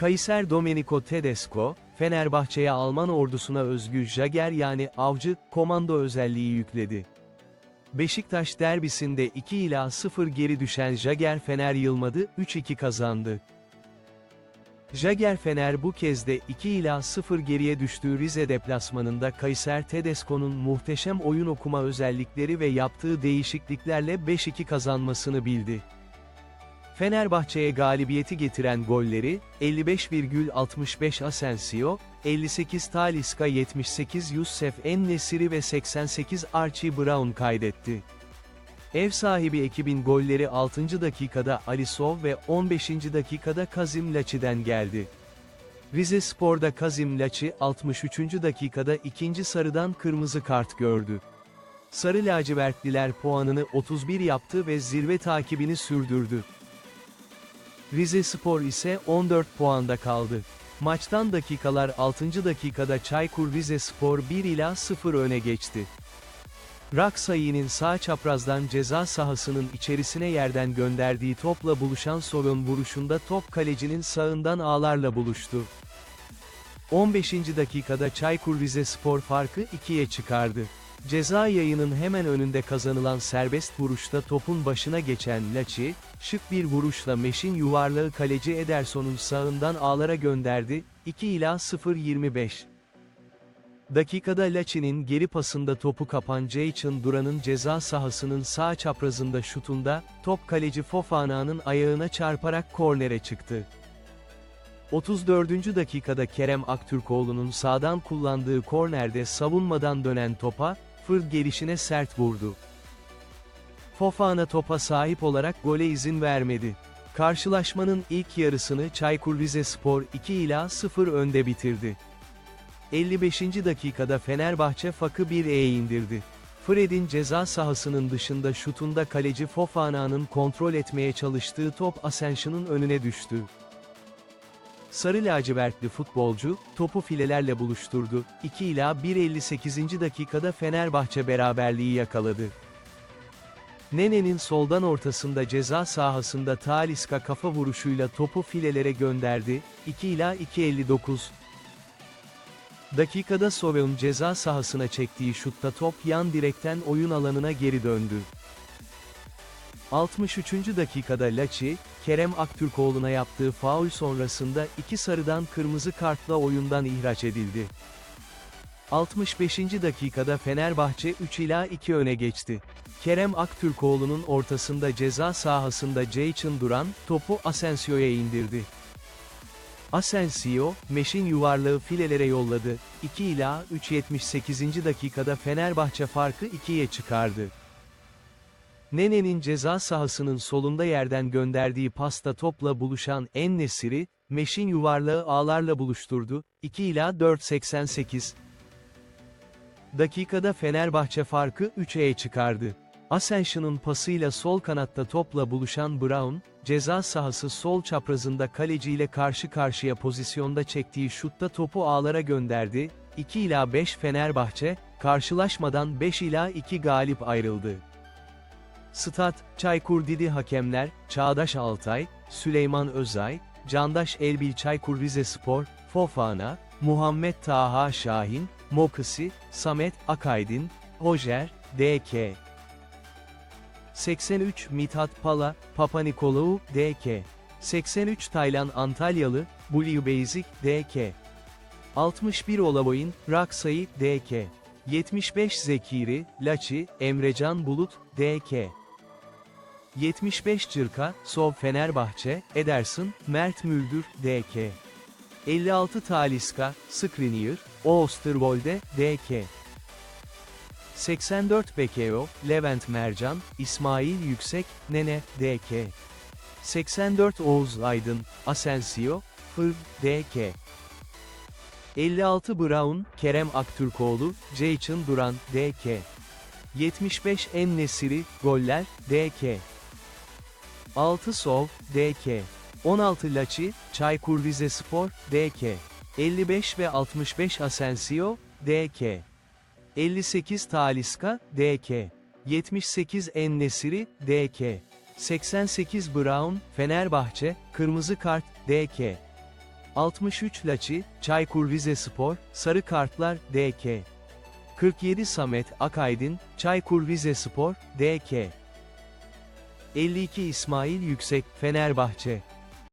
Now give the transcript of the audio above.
Kayser Domenico Tedesco, Fenerbahçe'ye Alman ordusuna özgü Jager yani avcı, komando özelliği yükledi. Beşiktaş derbisinde 2 ila 0 geri düşen Jager Fener yılmadı, 3-2 kazandı. Jager Fener bu kez de 2 ila 0 geriye düştüğü Rize deplasmanında Kayser Tedesco'nun muhteşem oyun okuma özellikleri ve yaptığı değişikliklerle 5-2 kazanmasını bildi. Fenerbahçe'ye galibiyeti getiren golleri, 55,65 Asensio, 58 Talisca 78 Youssef En-Nesiri ve 88 Archie Brown kaydetti. Ev sahibi ekibin golleri 6. dakikada Alisov ve 15. dakikada Kazim Laçi'den geldi. Rize Spor'da Kazim Laçi 63. dakikada ikinci sarıdan kırmızı kart gördü. Sarı lacivertliler puanını 31 yaptı ve zirve takibini sürdürdü. Rize Spor ise 14 puanda kaldı. Maçtan dakikalar 6. dakikada Çaykur Rizespor 1 ila 0 öne geçti. Raksayi'nin sağ çaprazdan ceza sahasının içerisine yerden gönderdiği topla buluşan Solon vuruşunda top kalecinin sağından ağlarla buluştu. 15. dakikada Çaykur Rizespor farkı 2'ye çıkardı. Ceza yayının hemen önünde kazanılan serbest vuruşta topun başına geçen Laçi, şık bir vuruşla Meş'in yuvarlağı kaleci Ederson'un sağından ağlara gönderdi, 2 ila 0-25. Dakikada Laçi'nin geri pasında topu kapan Ceyçin Duran'ın ceza sahasının sağ çaprazında şutunda, top kaleci Fofana'nın ayağına çarparak kornere çıktı. 34. dakikada Kerem Aktürkoğlu'nun sağdan kullandığı kornerde savunmadan dönen topa, fır gelişine sert vurdu. Fofana topa sahip olarak gole izin vermedi. Karşılaşmanın ilk yarısını Çaykur Rizespor 2 ila 0 önde bitirdi. 55. dakikada Fenerbahçe Fakı 1'e indirdi. Fred'in ceza sahasının dışında şutunda kaleci Fofana'nın kontrol etmeye çalıştığı top Ascension'ın önüne düştü. Sarı lacivertli futbolcu, topu filelerle buluşturdu, 2 ila 1.58. dakikada Fenerbahçe beraberliği yakaladı. Nene'nin soldan ortasında ceza sahasında Taliska kafa vuruşuyla topu filelere gönderdi, 2 ila 2.59. Dakikada Soveun ceza sahasına çektiği şutta top yan direkten oyun alanına geri döndü. 63. dakikada Laçi, Kerem Aktürkoğlu'na yaptığı faul sonrasında iki sarıdan kırmızı kartla oyundan ihraç edildi. 65. dakikada Fenerbahçe 3 ila 2 öne geçti. Kerem Aktürkoğlu'nun ortasında ceza sahasında Ceyçin Duran, topu Asensio'ya indirdi. Asensio, Meş'in yuvarlağı filelere yolladı, 2 ila 3.78. dakikada Fenerbahçe farkı 2'ye çıkardı. Nene'nin ceza sahasının solunda yerden gönderdiği pasta topla buluşan En-Nesiri, Meş'in yuvarlağı ağlarla buluşturdu, 2 ila 4.88. Dakikada Fenerbahçe farkı 3'e çıkardı. Ascension'un pasıyla sol kanatta topla buluşan Brown, ceza sahası sol çaprazında kaleciyle karşı karşıya pozisyonda çektiği şutta topu ağlara gönderdi, 2 ila 5 Fenerbahçe, karşılaşmadan 5 ila 2 galip ayrıldı. Stat, Çaykur Didi hakemler, Çağdaş Altay, Süleyman Özay, Candaş Elbil Çaykur Rizespor, Fofana, Muhammed Taha Şahin, Mokısi, Samet Akaydin, Hojer, DK. 83 Mithat Pala, Papa Nikolaou, DK. 83 Taylan Antalyalı, Bulyu Beyzik, DK. 61 Olavoy'un, Raksayı, DK. 75 Zekiri, Laçi, Emrecan Bulut, DK. 75 Cırka, Sov Fenerbahçe, Ederson, Mert Müldür, DK. 56 Taliska, Skriniar, Oosterwolde, DK. 84 Bekeo, Levent Mercan, İsmail Yüksek, Nene, DK. 84 Oğuz Aydın, Asensio, Fır, DK. 56 Brown, Kerem Aktürkoğlu, Ceyçin Duran, DK. 75 En Nesiri, Goller, DK. 6 Sov, DK. 16 Laçi, Çaykur Rizespor, DK. 55 ve 65 Asensio, DK. 58 Taliska, DK. 78 En-Nesiri, DK. 88 Brown, Fenerbahçe, Kırmızı Kart, DK. 63 Laçi, Çaykur Rizespor, Sarı Kartlar, DK. 47 Samet Akaydın, Çaykur Rizespor, DK. 52 İsmail Yüksek, Fenerbahçe.